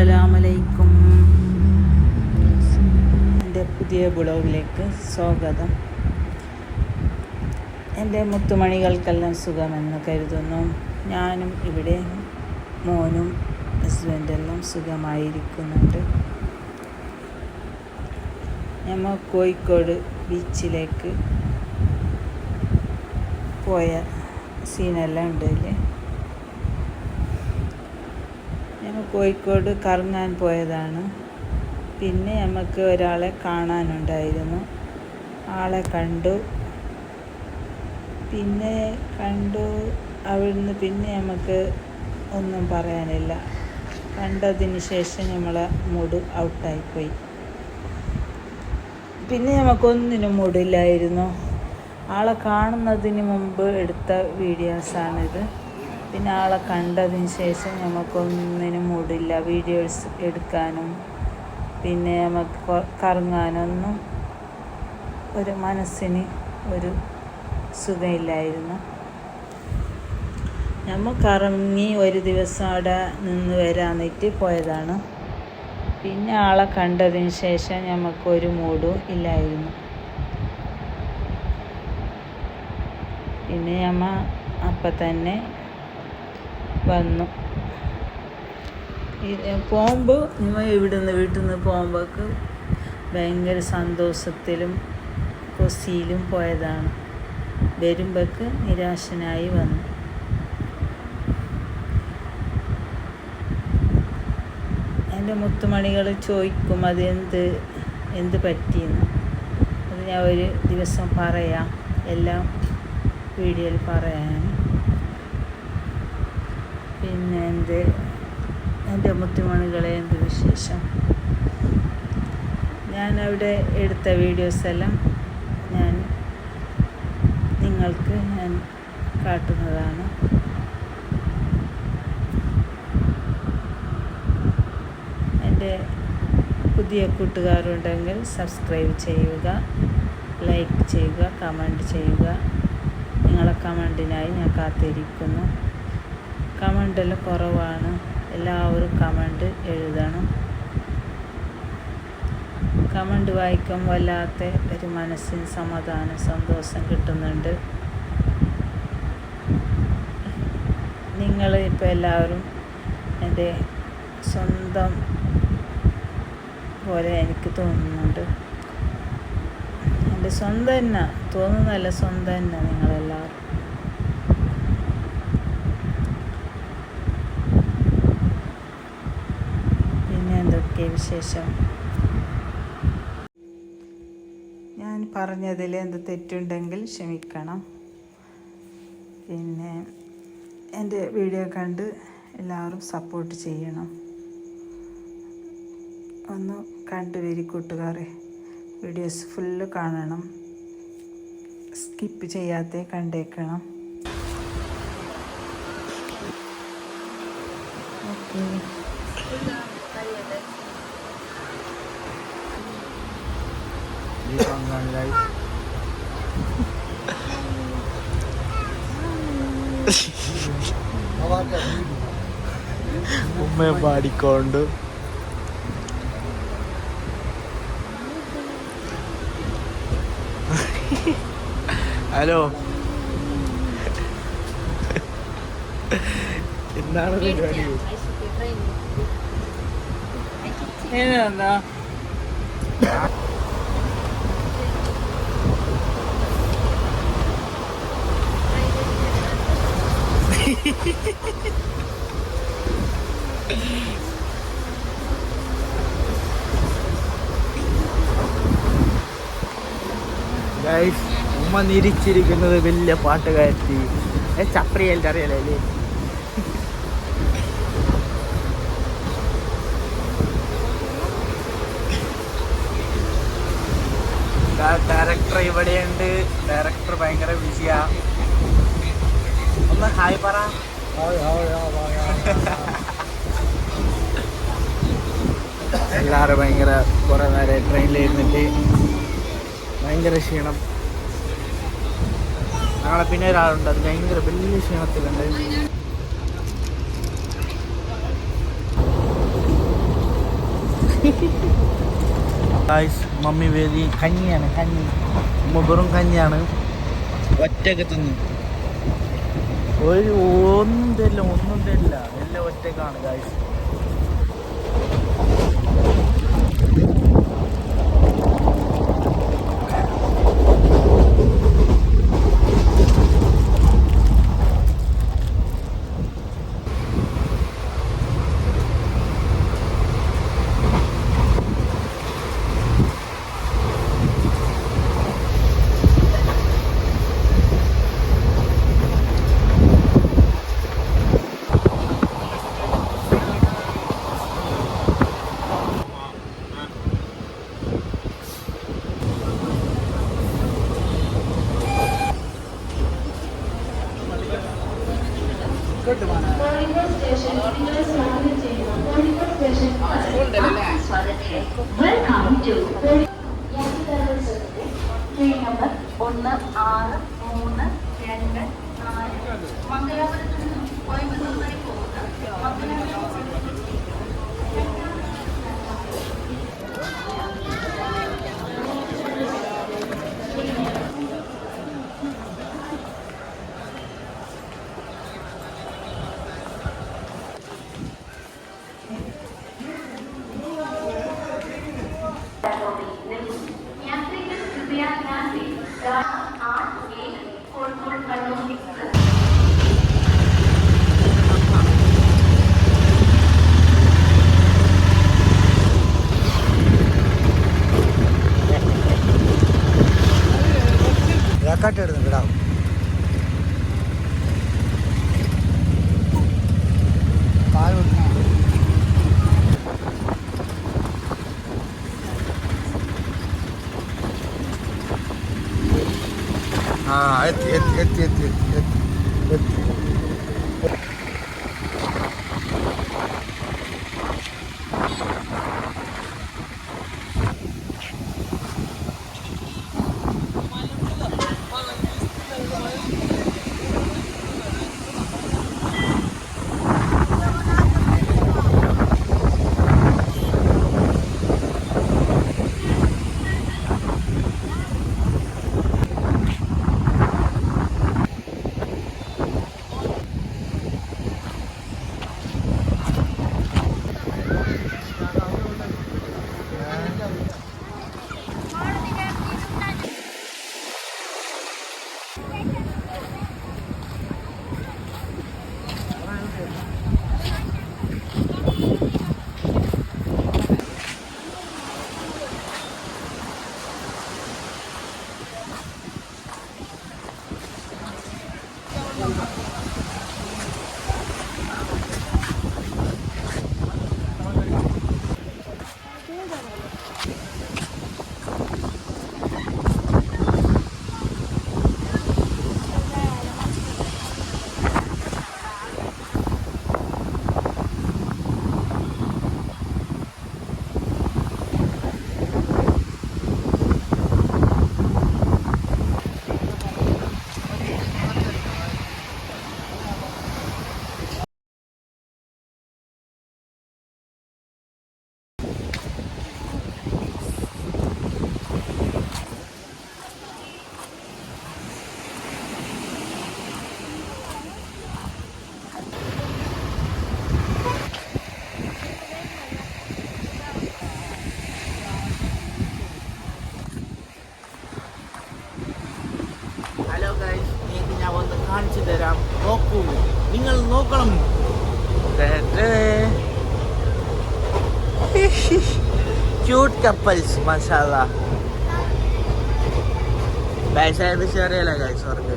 അസ്സലാമലൈക്കും. എന്റെ പുതിയ ബ്ലോഗിലേക്ക് സ്വാഗതം. എന്റെ മുത്തുമണികൾക്കെല്ലാം സുഖമെന്ന് കരുതുന്നു. ഞാനും ഇവിടെ മോനും ഹസ്ബൻഡെല്ലാം സുഖമായിരിക്കുന്നുണ്ട്. നമ്മൾ കോഴിക്കോട് ബീച്ചിലേക്ക് പോയ സീനെല്ലാം ഉണ്ട് അല്ലേ കോഴിക്കോട് കറങ്ങാൻ പോയതാണ്. പിന്നെ നമുക്ക് ഒരാളെ കാണാനുണ്ടായിരുന്നു. ആളെ കണ്ടു. പിന്നെ കണ്ടു. അവിടുന്ന് പിന്നെ നമുക്ക് ഒന്നും പറയാനില്ല. കണ്ടതിന് ശേഷം നമ്മളെ മൂഡ് ഔട്ടായിപ്പോയി. പിന്നെ നമുക്കൊന്നിനും മൂടില്ലായിരുന്നു ആളെ കാണുന്നതിന് മുമ്പ് എടുത്ത വീഡിയോസാണിത്. പിന്നെ ആളെ കണ്ടതിന് ശേഷം നമുക്കൊന്നിനും മൂടില്ല. വീഡിയോസ് എടുക്കാനും പിന്നെ നമുക്ക് കറങ്ങാനൊന്നും ഒരു മനസ്സിന് ഒരു സുഖമില്ലായിരുന്നു. നമ്മൾ കറങ്ങി ഒരു ദിവസം അവിടെ നിന്ന് വരാന്നിട്ട് പോയതാണ്. പിന്നെ ആളെ കണ്ടതിന് ശേഷം നമുക്കൊരു മൂടും ഇല്ലായിരുന്നു. പിന്നെ നമ്മൾ അപ്പം തന്നെ വന്നു. പോകുമ്പോൾ ഇവിടെ ഇവിടുന്ന് വീട്ടിൽ നിന്ന് പോകുമ്പോൾക്ക് ഭയങ്കര സന്തോഷത്തിലും കൊസിയിലും പോയതാണ്. വരുമ്പോൾക്ക് നിരാശനായി വന്നു. എന്റെ മുത്തുമണികൾ ചോദിക്കും അത് എന്ത് എന്ത് പറ്റിയെന്ന്? അത് ഞാൻ ഒരു ദിവസം പറയാം. എല്ലാം വീഡിയോയിൽ പറയാൻ പിന്നെ എന്ത്? എന്റെ മുത്തുമണികളെ എന്ത് വിശേഷം? ഞാനവിടെ എടുത്ത വീഡിയോസ് എല്ലാം ഞാൻ നിങ്ങൾക്ക് ഞാൻ കാട്ടുന്നതാണ്. എന്റെ പുതിയ കൂട്ടുകാരുണ്ടെങ്കിൽ സബ്സ്ക്രൈബ് ചെയ്യുക ലൈക്ക് ചെയ്യുക കമന്റ് ചെയ്യുക. നിങ്ങളെ കമന്റിനായി ഞാൻ കാത്തിരിക്കുന്നു. കമന്റെല്ലാം കുറവാണ്. എല്ലാവരും കമന്റ് എഴുതണം. കമന്റ് വായിക്കും വല്ലാത്ത ഒരു മനസ്സിന് സമാധാനം സന്തോഷം കിട്ടുന്നുണ്ട്. നിങ്ങൾ ഇപ്പോൾ എല്ലാവരും എന്റെ സ്വന്തം പോലെ എനിക്ക് തോന്നുന്നുണ്ട്. എന്റെ സ്വന്തം തന്നെ തോന്നുന്നതല്ല സ്വന്തം തന്നെ നിങ്ങളെല്ലാവരും പിന്നെ വിശേഷം ഞാൻ പറഞ്ഞതിൽ എന്ത് തെറ്റുണ്ടെങ്കിൽ ക്ഷമിക്കണം. പിന്നെ എന്റെ വീഡിയോ കണ്ട് എല്ലാവരും സപ്പോർട്ട് ചെയ്യണം. ഒന്ന് കണ്ടുവരി കൂട്ടുകാരെ. വീഡിയോസ് ഫുള്ള് കാണണം. സ്കിപ്പ് ചെയ്യാതെ കണ്ടേക്കണം. ഓക്കെ. ഉമ്മയെ പാടിക്കൊണ്ട് ഹലോ. എന്താണ് പരിപാടി? ഏതാ ഉമ്മ നിരിച്ചിരിക്കുന്നത് വലിയ പാട്ടുകാരത്തി. ഏ ചപ്രിയല്ല അറിയാലേ ഡയറക്ടർ ഇവിടെയുണ്ട്. ഡയറക്ടർ ഭയങ്കര ബിസിയാ ഒന്ന് ഹായ് പറ. എല്ലാവരും ഭയങ്കര കുറേ നേരം ട്രെയിനിൽ ഇരുന്നിട്ട് ഭയങ്കര ക്ഷീണം. ഞങ്ങളെ പിന്നെ ഒരാളുണ്ട് അത് ഭയങ്കര വലിയ ക്ഷീണത്തിലുണ്ട്. മമ്മി വേദി കഞ്ഞിയാണ് കഞ്ഞി. മുബറും കഞ്ഞിയാണ്. ഒറ്റയ്ക്ക് തിന്നു. ഒരു ഒന്നും തരില്ല ഒന്നും തരില്ല എല്ലാം ഒറ്റക്കാണ് ഗായ്സ് ഒന്ന് ആറ് മൂന്ന് രണ്ട് നാല് മംഗലാപുരത്ത് റെക്കോർഡ് കിടാവും ആ എത്തി എത്തി എത്തി എത്തി എത്തി എത്തി തരാം. നോക്കൂ. നിങ്ങൾ നോക്കണം. കപ്പൽസ് മസാല ബാക്ക് സൈഡ് ചെറിയല്ല ഗൈസ് അവർക്ക്